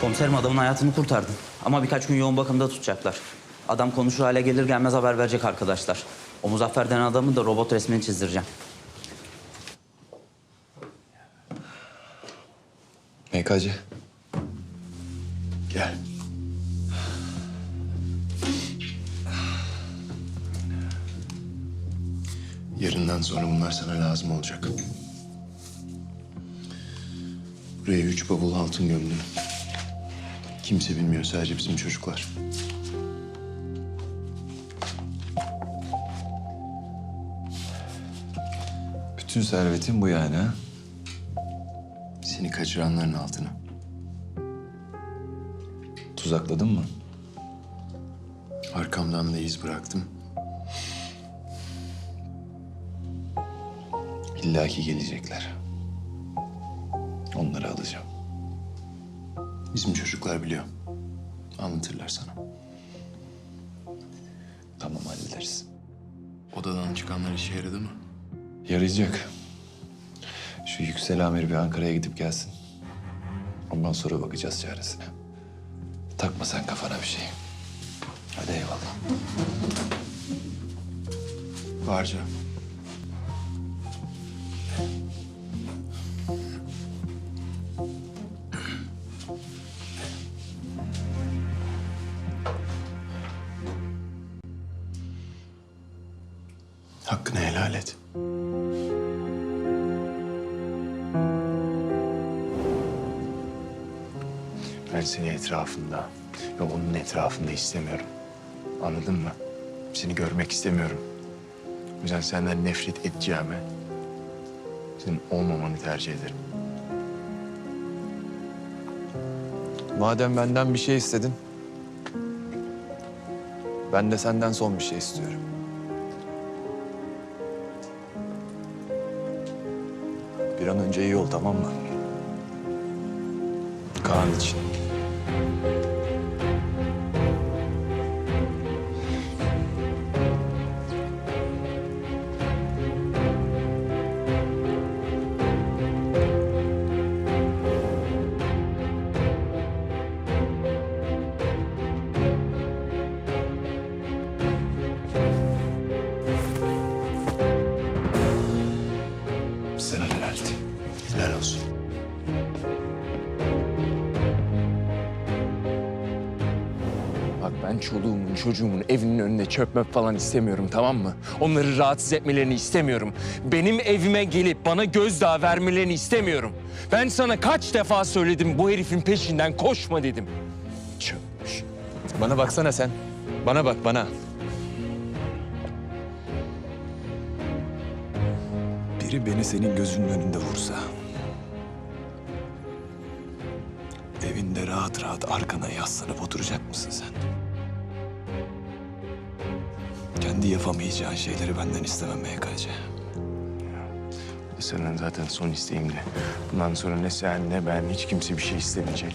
Komiserim adamın hayatını kurtardın. Ama birkaç gün yoğun bakımda tutacaklar. Adam konuşur hale gelir gelmez haber verecek arkadaşlar. O Muzaffer denen adamın da robot resmini çizdireceğim. MKC. Gel. Yarından sonra bunlar sana lazım olacak. Buraya üç bavul altın gömdüm. Kimse bilmiyor, sadece bizim çocuklar. Bütün servetin bu yani? Seni kaçıranların altını. Tuzakladın mı? Arkamdan da iz bıraktım. İlla ki gelecekler. Onları alacağım. Bizim çocuklar biliyor. Anlatırlar sana. Tamam hallederiz. Odadan çıkanlar işe yaradı mı? Yarayacak. Şu Yüksel Amir bir Ankara'ya gidip gelsin. Ondan sonra bakacağız çaresine. Takma sen kafana bir şey. Hadi eyvallah. Varca. Hakkını helal et. Ben seni etrafında ve onun etrafında istemiyorum. Anladın mı? Seni görmek istemiyorum. O yüzden senden nefret edeceğime senin olmamanı tercih ederim. Madem benden bir şey istedin, ben de senden son bir şey istiyorum. Bir an önce iyi ol tamam mı? Kaan için. Ben çoluğumun, çocuğumun evinin önüne çökmek falan istemiyorum tamam mı? Onları rahatsız etmelerini istemiyorum. Benim evime gelip bana gözdağı vermelerini istemiyorum. Ben sana kaç defa söyledim bu herifin peşinden koşma dedim. Çökmüş. Bana baksana sen. Bana bak bana. Biri beni senin gözünün önünde vursa. Evinde rahat rahat arkana yaslanıp oturacak mısın sen? Kendi yapamayacağın şeyleri benden istemem MKC. Senin zaten son isteğimdi. Bundan sonra ne sen ne ben hiç kimse bir şey istemeyecek.